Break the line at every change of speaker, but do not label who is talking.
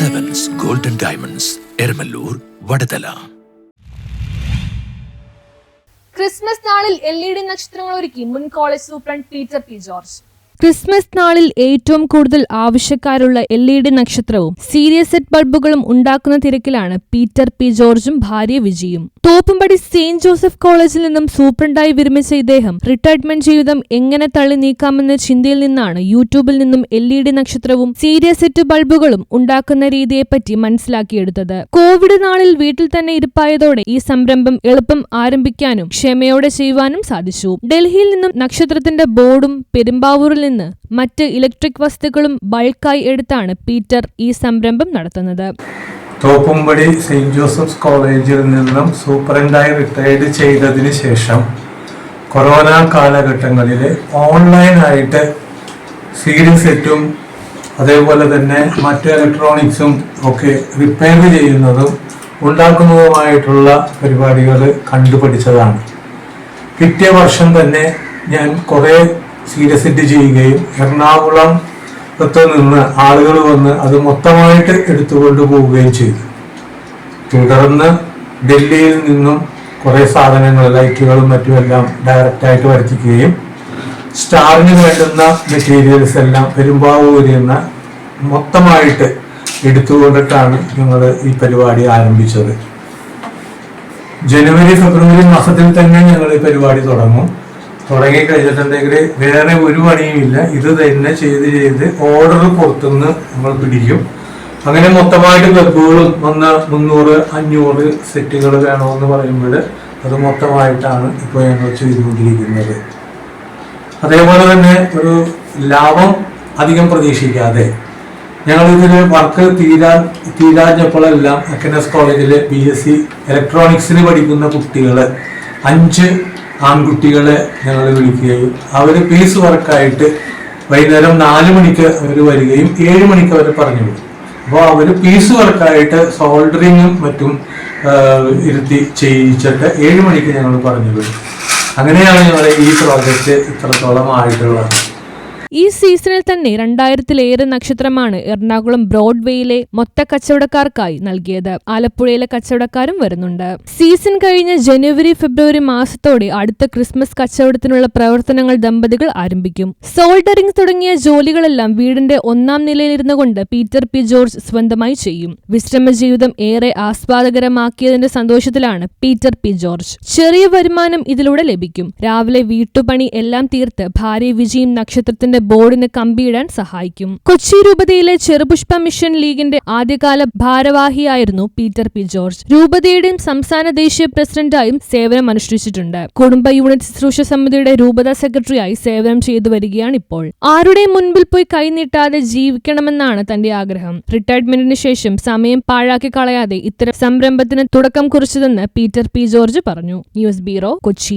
Diamonds Eramallur Vadathala
Christmas നാളിൽ L E D നക്ഷത്രങ്ങൾ ഒരുക്കി മുൻ college superintendent Peter P George
Christmas നാളിൽ ഏറ്റവും കൂടുതൽ ആവശ്യക്കാരുള്ള എൽ ഇ ഡി നക്ഷത്രവും സീരിയസ് സെറ്റ് ബൾബുകളും ഉണ്ടാക്കുന്ന തിരക്കിലാണ് പീറ്റർ പി ജോർജും ഭാര്യ വിജിയും. തോപ്പുംപടി സെയിന്റ് ജോസഫ് കോളേജിൽ നിന്നും സൂപ്രണ്ടായി വിരമിച്ച ഇദ്ദേഹം റിട്ടയർമെന്റ് ജീവിതം എങ്ങനെ തള്ളി നീക്കാമെന്ന ചിന്തയിൽ നിന്നാണ് യൂട്യൂബിൽ നിന്നും എൽ ഇ ഡി നക്ഷത്രവും സീരിയസ് സെറ്റ് ബൾബുകളും ഉണ്ടാക്കുന്ന രീതിയെപ്പറ്റി മനസ്സിലാക്കിയെടുത്തത്. കോവിഡ് നാളിൽ വീട്ടിൽ തന്നെ ഇരിപ്പായതോടെ ഈ സംരംഭം എളുപ്പം ആരംഭിക്കാനും ക്ഷമയോടെ ചെയ്യുവാനും സാധിച്ചു. ഡൽഹിയിൽ നിന്നും നക്ഷത്രത്തിന്റെ ബോർഡും പെരുമ്പാവൂരിൽ നിന്ന് മറ്റ് ഇലക്ട്രിക് വസ്തുക്കളും ബൾക്കായി എടുത്താണ് പീറ്റർ ഈ സംരംഭം നടത്തുന്നത്.
തോപ്പുംപടി സെയിന്റ് ജോസഫ്സ് കോളേജിൽ നിന്നും സൂപ്രണ്ടായി റിട്ടയർഡ് ചെയ്തതിന് ശേഷം കൊറോണ കാലഘട്ടങ്ങളിൽ ഓൺലൈനായിട്ട് സീരിയൽ സെറ്റും അതേപോലെ തന്നെ മറ്റ് ഇലക്ട്രോണിക്സും ഒക്കെ റിപ്പയർ ചെയ്യുന്നതും ഉണ്ടാക്കുന്നതുമായിട്ടുള്ള പരിപാടികൾ കണ്ടുപിടിച്ചതാണ് പിറ്റേ വർഷം തന്നെ ഞാൻ കുറേ സീരിയസ് സെറ്റ് ചെയ്യുകയും എറണാകുളം ത്ത് നിന്ന് ആളുകൾ വന്ന് അത് മൊത്തമായിട്ട് എടുത്തുകൊണ്ട് പോവുകയും ചെയ്തു. തുടർന്ന് ഡൽഹിയിൽ നിന്നും കുറേ സാധനങ്ങൾ ലൈറ്റുകളും മറ്റുമെല്ലാം ഡയറക്റ്റായിട്ട് വരുത്തിക്കുകയും സ്റ്റാറിന് വേണ്ടുന്ന മെറ്റീരിയൽസ് എല്ലാം പെരുമ്പാവൂരിൽ നിന്ന് മൊത്തമായിട്ട് എടുത്തുകൊണ്ടിട്ടാണ് ഞങ്ങൾ ഈ പരിപാടി ആരംഭിച്ചത്. ജനുവരി ഫെബ്രുവരി മാസത്തിൽ തന്നെ ഞങ്ങൾ ഈ പരിപാടി തുടങ്ങും. തുടങ്ങി കഴിഞ്ഞിട്ടുണ്ടെങ്കിൽ വേറെ ഒരു പണിയുമില്ല. ഇത് തന്നെ ചെയ്ത് ചെയ്ത് ഓർഡർ പുറത്തുനിന്ന് നമ്മൾ പിടിക്കും. അങ്ങനെ മൊത്തമായിട്ട് ക്ലബുകളും ഒന്ന് മുന്നൂറ് അഞ്ഞൂറ് സെറ്റുകൾ വേണമെന്ന് പറയുമ്പോൾ അത് മൊത്തമായിട്ടാണ് ഇപ്പോൾ ഞങ്ങൾ ചെയ്തുകൊണ്ടിരിക്കുന്നത്. അതേപോലെ തന്നെ ഒരു ലാഭം അധികം പ്രതീക്ഷിക്കാതെ ഞങ്ങൾ ഇതിൽ വർക്ക് തീരാൻ തീരാഞ്ഞപ്പോഴെല്ലാം എക്കനസ് കോളേജിലെ ബി എസ് സി ഇലക്ട്രോണിക്സിന് പഠിക്കുന്ന കുട്ടികൾ അഞ്ച് ആൺകുട്ടികളെ ഞങ്ങൾ വിളിക്കുകയും അവർ പീസ് വർക്കായിട്ട് വൈകുന്നേരം നാല് മണിക്ക് അവർ വരികയും ഏഴ് മണിക്ക് അവർ പറഞ്ഞു വിടും. അപ്പോൾ അവർ പീസ് വർക്കായിട്ട് സോൾഡറിങ്ങും മറ്റും ഇരുത്തി ചെയ്യിച്ചിട്ട് ഏഴ് മണിക്ക് ഞങ്ങൾ പറഞ്ഞു വിടും. അങ്ങനെയാണ് ഞങ്ങളുടെ ഈ പ്രോജക്റ്റ് ഇത്രത്തോളം ആയിട്ടുള്ളത്.
ഈ സീസണിൽ തന്നെ രണ്ടായിരത്തിലേറെ നക്ഷത്രമാണ് എറണാകുളം ബ്രോഡ്വേയിലെ മൊത്ത കച്ചവടക്കാർക്കായി നൽകിയത്. ആലപ്പുഴയിലെ കച്ചവടക്കാരും വരുന്നുണ്ട്. സീസൺ കഴിഞ്ഞ ജനുവരി ഫെബ്രുവരി മാസത്തോടെ അടുത്ത ക്രിസ്മസ് കച്ചവടത്തിനുള്ള പ്രവർത്തനങ്ങൾ ദമ്പതികൾ ആരംഭിക്കും. സോൾഡറിംഗ് തുടങ്ങിയ ജോലികളെല്ലാം വീടിന്റെ ഒന്നാം നിലയിലിരുന്നു കൊണ്ട് പീറ്റർ പി ജോർജ് സ്വന്തമായി ചെയ്യും. വിശ്രമ ജീവിതം ഏറെ ആസ്വാദകരമാക്കിയതിന്റെ സന്തോഷത്തിലാണ് പീറ്റർ പി ജോർജ്. ചെറിയ വരുമാനം ഇതിലൂടെ ലഭിക്കും. രാവിലെ വീട്ടുപണി എല്ലാം തീർത്ത് ഭാര്യ വിജയും നക്ഷത്രത്തിന്റെ ബോർഡിന് കമ്പിയിടാൻ സഹായിക്കും. കൊച്ചി രൂപതയിലെ ചെറുപുഷ്പ മിഷൻ ലീഗിന്റെ ആദ്യകാല ഭാരവാഹിയായിരുന്നു പീറ്റർ പി ജോർജ്. രൂപതയുടെയും സംസ്ഥാന ദേശീയ പ്രസിഡന്റായും സേവനം അനുഷ്ഠിച്ചിട്ടുണ്ട്. കുടുംബ യൂണിറ്റ് ശുശ്രൂഷ സമിതിയുടെ രൂപത സെക്രട്ടറിയായി സേവനം ചെയ്തു വരികയാണ് ഇപ്പോൾ. ആരുടെയും മുൻപിൽ പോയി കൈനീട്ടാതെ ജീവിക്കണമെന്നാണ് തന്റെ ആഗ്രഹം. റിട്ടയർമെന്റിന് ശേഷം സമയം പാഴാക്കി കളയാതെ ഇത്തരം സംരംഭത്തിന് തുടക്കം കുറിച്ചതെന്ന് പീറ്റർ പി ജോർജ് പറഞ്ഞു. News bureau Kochi.